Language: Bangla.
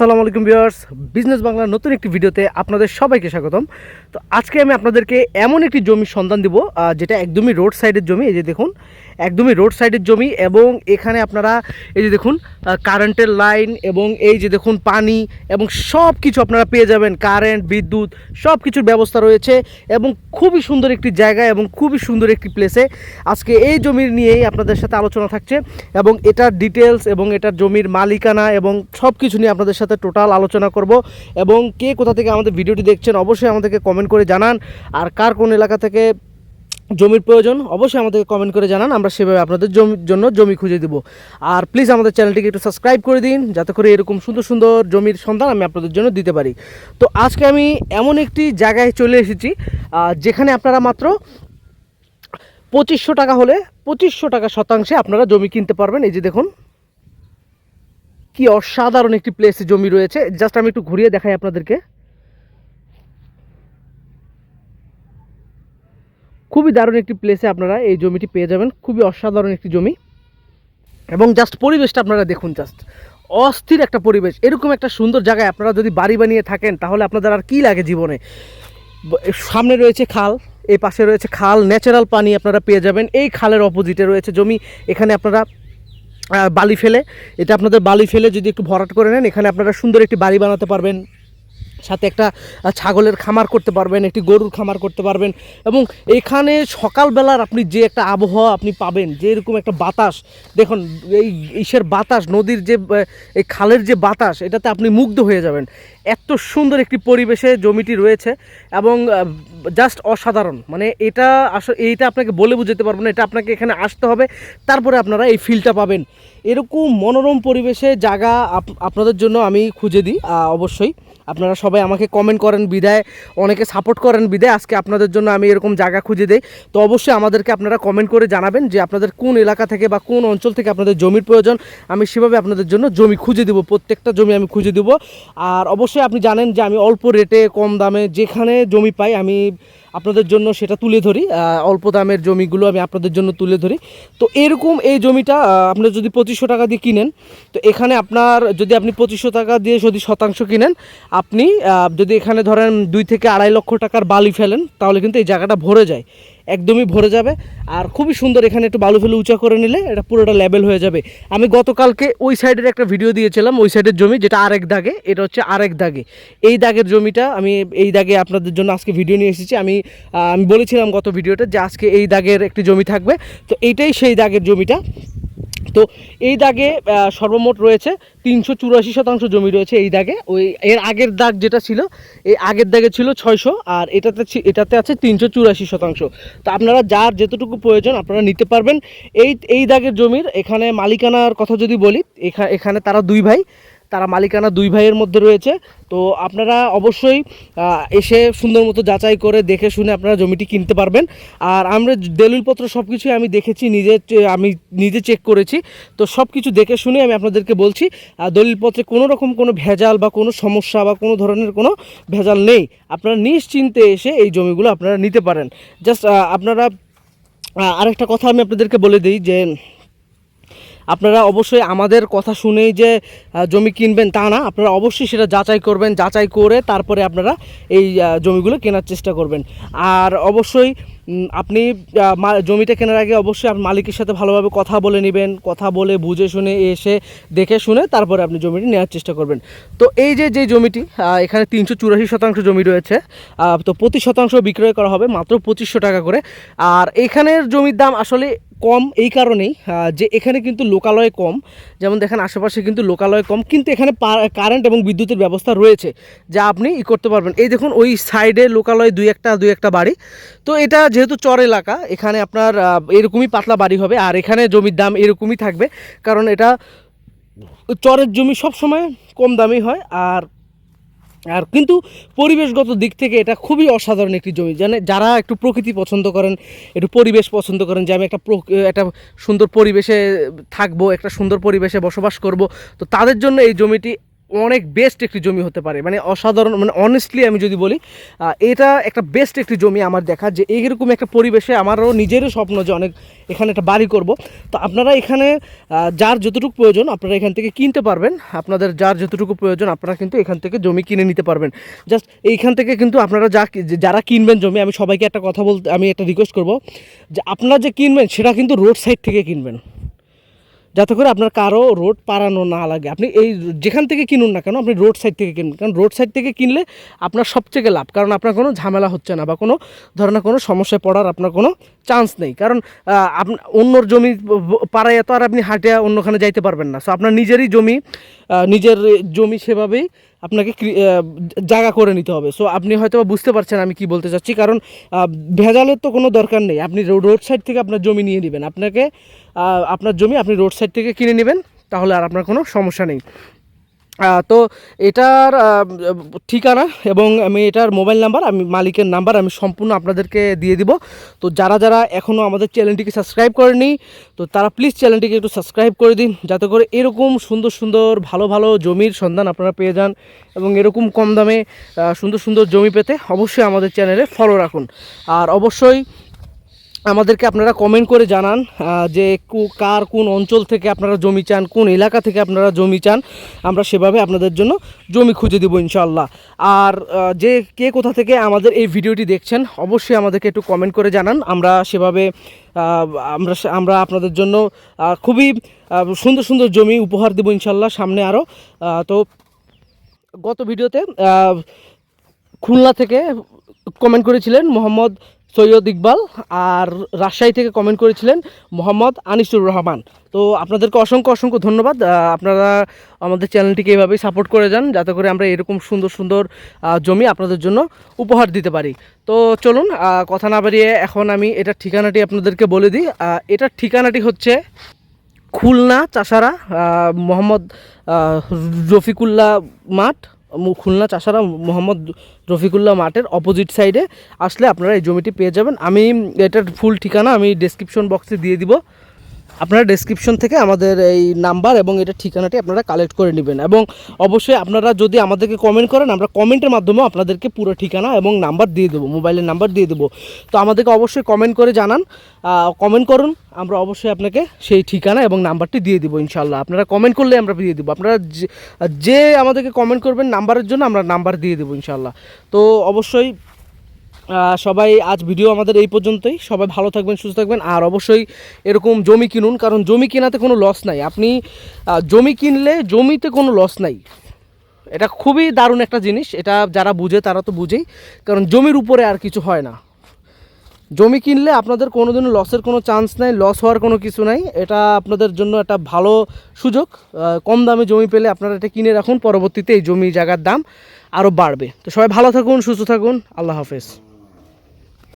আসসালামু আলাইকুম ভিউয়ার্স। বিজনেস বাংলার নতুন একটি ভিডিওতে আপনাদের সবাইকে স্বাগতম। তো আজকে আমি আপনাদেরকে এমন একটি জমির সন্ধান দিব যেটা একদমই রোড সাইডের জমি, এই যে দেখুন, একদমই রোড সাইডের জমি এবং এখানে আপনারা এই যে দেখুন কারেন্টের লাইন এবং এই যে দেখুন পানি এবং সব কিছু আপনারা পেয়ে যাবেন কারেন্ট বিদ্যুৎ সব কিছুর ব্যবস্থা রয়েছে এবং খুবই সুন্দর একটি জায়গা এবং খুবই সুন্দর একটি প্লেসে আজকে এই জমির নিয়েই আপনাদের সাথে আলোচনা থাকছে এবং এটার ডিটেলস এবং এটার জমির মালিকানা এবং সব কিছু নিয়ে আপনাদের সাথে টোটাল আলোচনা করব এবং কে কোথা থেকে আমাদের ভিডিওটি দেখছেন অবশ্যই আমাদেরকে কমেন্ট করে জানান। আর কার কোন এলাকা থেকে জমির প্রয়োজন অবশ্যই আমাদেরকে কমেন্ট করে জানান। আমরা সেভাবে আপনাদের জমির জন্য জমি খুঁজে দিব। আর প্লিজ আমাদের চ্যানেলটিকে একটু সাবস্ক্রাইব করে দিন, যাতে করে এরকম সুন্দর সুন্দর জমির সন্ধান আমি আপনাদের জন্য দিতে পারি। তো আজকে আমি এমন একটি জায়গায় চলে এসেছি যেখানে আপনারা মাত্র পঁচিশশো টাকা হলে পঁচিশশো টাকা শতাংশে আপনারা জমি কিনতে পারবেন। এই যে দেখুন কি অসাধারণ একটি প্লেসে জমি রয়েছে। জাস্ট আমি একটু ঘুরিয়ে দেখাই আপনাদেরকে। খুবই দারুণ একটি প্লেসে আপনারা এই জমিটি পেয়ে যাবেন। খুবই অসাধারণ একটি জমি। এবং জাস্ট পরিবেশটা আপনারা দেখুন জাস্ট অস্থির একটা পরিবেশ। এরকম একটা সুন্দর জায়গায় আপনারা যদি বাড়ি বানিয়ে থাকেন, তাহলে আপনাদের আর কী লাগে জীবনে? সামনে রয়েছে খাল, এই পাশে রয়েছে খাল ন্যাচারাল পানি আপনারা পেয়ে যাবেন। এই খালের অপোজিটে রয়েছে জমি। এখানে আপনারা বালি ফেলে। এটা আপনাদের বালি ফেলে যদি একটু ভরাট করে নেন, এখানে আপনারা সুন্দর একটি বাড়ি বানাতে পারবেন। সাথে একটা ছাগলের খামার করতে পারবেন, একটি গরুর খামার করতে পারবেন এবং এখানে সকালবেলার আপনি যে একটা আবহাওয়া আপনি পাবেন, যে এরকম একটা বাতাস, দেখুন এই ইসের বাতাস, নদীর যে এই খালের যে বাতাস, এটাতে আপনি মুগ্ধ হয়ে যাবেন। এত সুন্দর একটি পরিবেশে জমিটি রয়েছে এবং জাস্ট অসাধারণ। মানে এটা আসলে, এইটা আপনাকে বলে বুঝাতে পারব না, এটা আপনাকে এখানে আসতে হবে, তারপরে আপনারা এই ফিলটা পাবেন। এরকম মনোরম পরিবেশে জায়গা আপ- আপনাদের জন্য আমি খুঁজে দিই অবশ্যই। আপনারা সবাই আমাকে কমেন্ট করেন বিদায়, অনেকে সাপোর্ট করেন বিদায়, আজকে আপনাদের জন্য আমি এরকম জায়গা খুঁজে দেই। তো অবশ্যই আমাদেরকে আপনারা কমেন্ট করে জানাবেন যে আপনাদের কোন এলাকা থেকে বা কোন অঞ্চল থেকে আপনাদের জমির প্রয়োজন। আমি সেভাবে আপনাদের জন্য জমি খুঁজে দেবো, প্রত্যেকটা জমি আমি খুঁজে দেবো। আর অবশ্যই আপনি জানেন যে আমি অল্প রেটে কম দামে যেখানে জমি পাই, আমি আপনাদের জন্য সেটা তুলে ধরি অল্প দামের জমিগুলো আমি আপনাদের জন্য তুলে ধরি। তো এরকম এই জমিটা আপনার যদি পঁচিশশো টাকা দিয়ে কিনেন, তো এখানে আপনার যদি আপনি পঁচিশশো টাকা দিয়ে যদি শতাংশ কিনেন, আপনি যদি এখানে ধরেন দুই থেকে আড়াই লক্ষ টাকার বালি ফেলেন, তাহলে কিন্তু এই জায়গাটা ভরে যায়। একদমই ভরে যাবে। আর খুবই সুন্দর এখানে একটু বালু ফেলে উঁচা করে নিলে এটা পুরোটা লেভেল হয়ে যাবে। আমি গতকালকে ওই সাইডের একটা ভিডিও দিয়েছিলাম, ওই সাইডের জমি যেটা আরেক দাগে, এটা হচ্ছে আরেক দাগে। এই দাগের জমিটা আমি এই দাগে আপনাদের জন্য আজকে ভিডিও নিয়ে এসেছি। আমি আমি বলেছিলাম গত ভিডিওটা যে আজকে এই দাগের একটি জমি থাকবে। তো এইটাই সেই দাগের জমিটা। তো এই দাগে সর্বমোট রয়েছে তিনশো চুরাশি শতাংশ জমি রয়েছে এই দাগে। ওই এর আগের দাগ যেটা ছিল, এই আগের দাগে ছিল ছয়শো, আর এটাতে এটাতে আছে তিনশো চুরাশি শতাংশ। তো আপনারা যার যেতটুকু প্রয়োজন আপনারা নিতে পারবেন। এই এই দাগের জমির এখানে মালিকানার কথা যদি বলি, এখা- এখানে তারা দুই ভাই। তারা মালিকানা দুই ভাইয়ের মধ্যে রয়েছে। তো আপনারা অবশ্যই এসে সুন্দর মতো যাচাই করে দেখে শুনে আপনারা জমিটি কিনতে পারবেন। আর আমরা দলিলপত্র সব কিছুই আমি দেখেছি, নিজে আমি নিজে চেক করেছি। তো সব কিছু দেখে শুনে আমি আপনাদেরকে বলছি দলিলপত্রে কোনো রকম কোনো ভেজাল বা কোনো সমস্যা বা কোনো ধরনের কোনো ভেজাল নেই। আপনারা নিশ্চিন্তে এসে এই জমিগুলো আপনারা নিতে পারেন। জাস্ট আপনারা আরেকটা কথা আমি আপনাদেরকে বলে দিই যে আপনারা অবশ্যই আমাদের কথা শুনেই যে জমি কিনবেন তা না, আপনারা অবশ্যই সেটা যাচাই করবেন, যাচাই করে তারপরে আপনারা এই জমিগুলো কেনার চেষ্টা করবেন। আর অবশ্যই আপনি জমিটা কেনার আগে অবশ্যই আপনি মালিকের সাথে ভালোভাবে কথা বলে নেবেন, কথা বলে বুঝে শুনে এসে দেখে শুনে তারপরে আপনি জমিটি নেওয়ার চেষ্টা করবেন। তো এই যে যে জমিটি এখানে তিনশো চুরাশি শতাংশ জমি রয়েছে তো প্রতি শতাংশ বিক্রয় করা হবে মাত্র পঁচিশশো টাকা করে। আর এখানের জমির দাম আসলে কম এই কারণেই যে এখানে কিন্তু লোকালয় কম। যেমন দেখেন, আশেপাশে কিন্তু লোকালয় কম, কিন্তু এখানে কারেন্ট এবং বিদ্যুতের ব্যবস্থা রয়েছে, যা আপনি ই করতে পারবেন। এই দেখুন, ওই সাইডে লোকালয় দুই একটা দুই একটা বাড়ি। তো এটা যেহেতু চর এলাকা, এখানে আপনার এরকমই পাতলা বাড়ি হবে, আর এখানে জমির দাম এরকমই থাকবে, কারণ এটা চরের জমি সব সময় কম দামি হয়, আর আর কিন্তু পরিবেশগত দিক থেকে এটা খুবই অসাধারণ একটি জমি। জানে, যারা একটু প্রকৃতি পছন্দ করেন, একটু পরিবেশ পছন্দ করেন যে আমি একটা একটা সুন্দর পরিবেশে থাকব, একটা সুন্দর পরিবেশে বসবাস করব, তো তাদের জন্য এই জমিটি অনেক বেস্ট একটি জমি হতে পারে। মানে অসাধারণ মানে অনেস্টলি আমি যদি বলি এটা একটা বেস্ট একটি জমি আমার দেখা যে এইরকম একটা পরিবেশে আমারও নিজেরও স্বপ্ন যে অনেক এখানে একটা বাড়ি করব। তো আপনারা এখানে যার যতটুকু প্রয়োজন আপনারা এখান থেকে কিনতে পারবেন। আপনাদের যার যতটুকু প্রয়োজন আপনারা কিন্তু এখান থেকে জমি কিনে নিতে পারবেন। জাস্ট এইখান থেকে কিন্তু আপনারা যা যারা কিনবেন জমি, আমি সবাইকে একটা কথা বলতে, আমি একটা রিকোয়েস্ট করব যে আপনারা যে কিনবেন, সেটা কিন্তু রোড সাইড থেকে কিনবেন। যাতে করে আপনার কারও রোড পারানো না লাগে। আপনি এই যেখান থেকে কিনুন না কেন, আপনি রোড সাইড থেকে কিনুন। কারণ রোড সাইড থেকে কিনলে আপনার সবথেকে লাভ। কারণ আপনার কোনো ঝামেলা হচ্ছে না বা কোনো ধরনের কোনো সমস্যায় পড়ার আপনার কোনো চান্স নেই। কারণ অন্যর জমি পাড়ায় তো আর আপনি হাটে অন্যখানে যাইতে পারবেন না। সো আপনার নিজেরই জমি নিজের জমি সেভাবেই আপনাকে জায়গা করে নিতে হবে। সো আপনি হয়তো বুঝতে পারছেন আমি কি বলতে চাচ্ছি। কারণ ভেজালের তো কোনো দরকার নেই। আপনি রোড সাইড থেকে আপনার জমি নিয়ে নেবেন। আপনাকে আপনার জমি আপনি রোড সাইড থেকে কিনে নেবেন, তাহলে আর আপনার কোনো সমস্যা নেই। তো এটার ঠিকানা এবং আমি এটার মোবাইল নাম্বার, আমি মালিকের নাম্বার আমি সম্পূর্ণ আপনাদেরকে দিয়ে দিব। তো যারা যারা এখনও আমাদের চ্যানেলটিকে সাবস্ক্রাইব করেনি তো তারা প্লিজ চ্যানেলটিকে একটু সাবস্ক্রাইব করে দিন, যাতে করে এরকম সুন্দর সুন্দর, ভালো ভালো জমির সন্ধান আপনারা পেয়ে যান এবং এরকম কম দামে সুন্দর সুন্দর জমি পেতে অবশ্যই আমাদের চ্যানেলে ফলো রাখুন। আর অবশ্যই আমাদেরকে আপনারা কমেন্ট করে জানান যে কার কোন অঞ্চল থেকে আপনারা জমি চান, কোন এলাকা থেকে আপনারা জমি চান, আমরা সেভাবে আপনাদের জন্য জমি খুঁজে দেবো ইনশাল্লাহ আর যে কে কোথা থেকে আমাদের এই ভিডিওটি দেখছেন, অবশ্যই আমাদেরকে একটু কমেন্ট করে জানান। আমরা সেভাবে আমরা আমরা আপনাদের জন্য খুবই সুন্দর সুন্দর জমি উপহার দেবো ইনশাল্লাহ সামনে আরও তো গত ভিডিওতে খুলনা থেকে কমেন্ট করেছিলেন মোহাম্মদ সৈয়দ ইকবাল আর রাজশাহী থেকে কমেন্ট করেছিলেন মোহাম্মদ আনিসুর রহমান। তো আপনাদেরকে অসংখ্য অসংখ্য ধন্যবাদ। আপনারা আমাদের চ্যানেলটিকে এভাবেই সাপোর্ট করে যান, যাতে করে আমরা এরকম সুন্দর সুন্দর জমি আপনাদের জন্য উপহার দিতে পারি। তো চলুন কথা না বাড়িয়ে এখন আমি এটার ঠিকানাটি আপনাদেরকে বলে দিই। এটার ঠিকানাটি হচ্ছে খুলনা চাষারা মোহাম্মদ রফিকুল্লাহ মাঠ। খুলনা চাষারা মোহাম্মদ রফিকুল্লাহ মাঠের অপোজিট সাইডে আসলে আপনারা এই জমিটি পেয়ে যাবেন। আমি এটার ফুল ঠিকানা আমি ডেসক্রিপশন বক্সে দিয়ে দিব। আপনারা ডেসক্রিপশন থেকে আমাদের এই নাম্বার এবং এটা ঠিকানাটি আপনারা কালেক্ট করে নেবেন এবং অবশ্যই আপনারা যদি আমাদেরকে কমেন্ট করেন, আমরা কমেন্টের মাধ্যমেও আপনাদেরকে পুরো ঠিকানা এবং নাম্বার দিয়ে দেবো মোবাইলের নাম্বার দিয়ে দেবো। তো আমাদেরকে অবশ্যই কমেন্ট করে জানান কমেন্ট করুন, আমরা অবশ্যই আপনাকে সেই ঠিকানা এবং নাম্বারটি দিয়ে দেবো ইনশাল্লাহ আপনারা কমেন্ট করলে আমরা দিয়ে দেবো। আপনারা যে- আমাদেরকে কমেন্ট করবেন নাম্বারের জন্য আমরা নাম্বার দিয়ে দেবো ইনশাল্লাহ তো অবশ্যই সবাই আজ ভিডিও আমাদের এই পর্যন্তই। সবাই ভালো থাকবেন, সুস্থ থাকবেন। আর অবশ্যই এরকম জমি কিনুন, কারণ জমি কেনাতে কোনো লস নাই। আপনি জমি কিনলে জমিতে কোনো লস নাই। এটা খুবই দারুণ একটা জিনিস। এটা যারা বুঝে, তারা তো বুঝেই। কারণ জমির উপরে আর কিছু হয় না। জমি কিনলে আপনাদের কোনো দিনও লসের কোনো চান্স নাই লস হওয়ার কোনো কিছু নাই। এটা আপনাদের জন্য একটা ভালো সুযোগ। কম দামে জমি পেলে আপনারা এটা কিনে রাখুন। পরবর্তীতে এই জমি জায়গার দাম আরও বাড়বে। তো সবাই ভালো থাকুন, সুস্থ থাকুন। আল্লাহ হাফেজ।